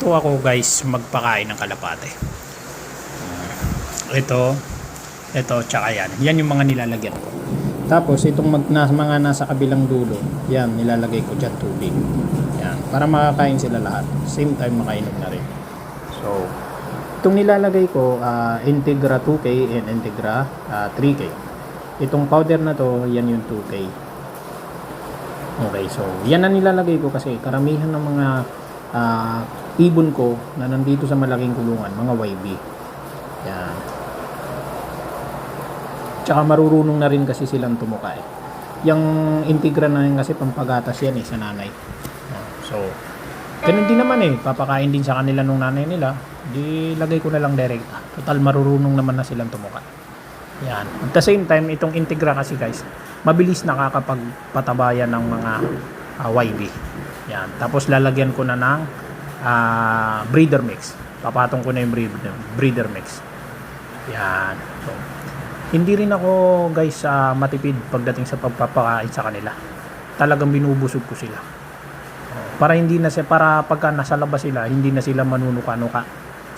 Ito ako guys magpakain ng kalapate. Ito, ito, tsaka yan. Yan yung mga nilalagyan ko. Tapos itong mag, na, mga nasa kabilang dulo, yan nilalagay ko dyan tubig. Yan, para makakain sila lahat. Same time makainom na rin. So, itong nilalagay ko, ah, Integra 2K and Integra ah, 3K. Itong powder na to, yan yung 2K. Okay, so yan ang nilalagay ko kasi karamihan ng mga ah, ibon ko na nandito sa malaking kulungan, mga YB. Yan. Tsaka marurunong na rin kasi silang tumuka eh. Yung integra na yun kasi pampagatas yan eh sa nanay. So, ganun din naman eh. Papakain din sa kanila nung nanay nila. Di lagay ko na lang direkta. Total marurunong naman na silang tumuka. Yan. At the same time, itong integra kasi guys, mabilis nakakapagpatabayan ng mga ah, YB. Yan. Tapos lalagyan ko na ng ah, breeder mix. Papatong ko na yung breeder, breeder mix. Yan. So, hindi rin ako guys ah, matipid pagdating sa pagpapakain sa kanila. Talagang binubusog ko sila. Para hindi na siya para pagka nasa labas sila, hindi na sila manunuka-nuka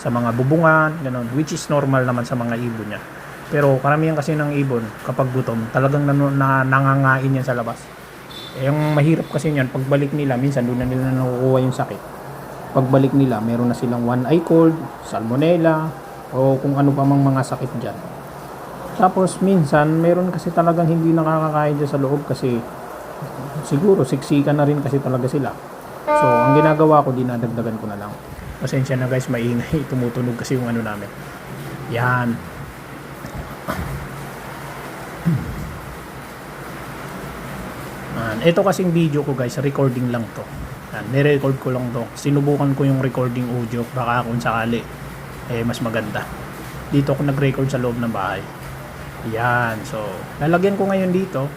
sa mga bubungan, ganun, which is normal naman sa mga ibon niya. Pero karamihan kasi ng ibon kapag gutom, talagang nanu- na, nangangain yan sa labas. Eh, yung mahirap kasi niyan, pagbalik nila, minsan doon na nila nakukuha yung sakit. Pagbalik nila, meron na silang one eye cold, salmonella, o kung ano pa mang mga sakit dyan. Tapos minsan, meron kasi talagang hindi nakakakain dyan sa loob kasi siguro siksikan na rin kasi talaga sila. So, ang ginagawa ko, dinadagdagan ko na lang. Pasensya na guys, maingay. Tumutunog kasi yung ano namin. Yan. Yan. Ito kasing video ko guys, recording lang to. Yan, nirecord ko lang to. Sinubukan ko yung recording audio, baka kung sakali, eh mas maganda. Dito ako nag-record sa loob ng bahay. Yan, so lalagyan ko ngayon dito.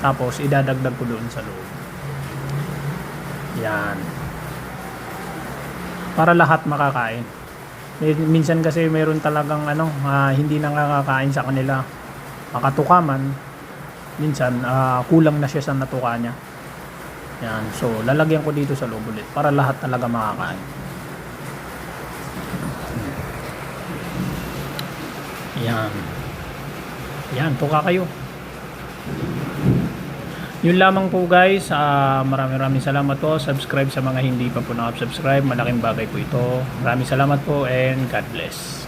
Tapos idadagdag ko doon sa loob. Yan. Para lahat makakain. Min- Minsan kasi meron talagang ano, ah, hindi nakakakain sa kanila. Makatuka man. Minsan ah, kulang na siya sa natuka niya. Yan. So lalagyan ko dito sa loob ulit para lahat talaga makakain. Yan. Yan, tuka kayo. Yun lamang po guys. Ah, maraming maraming salamat po. Subscribe sa mga hindi pa po nakasubscribe. Malaking bagay po ito. Maraming salamat po and God bless.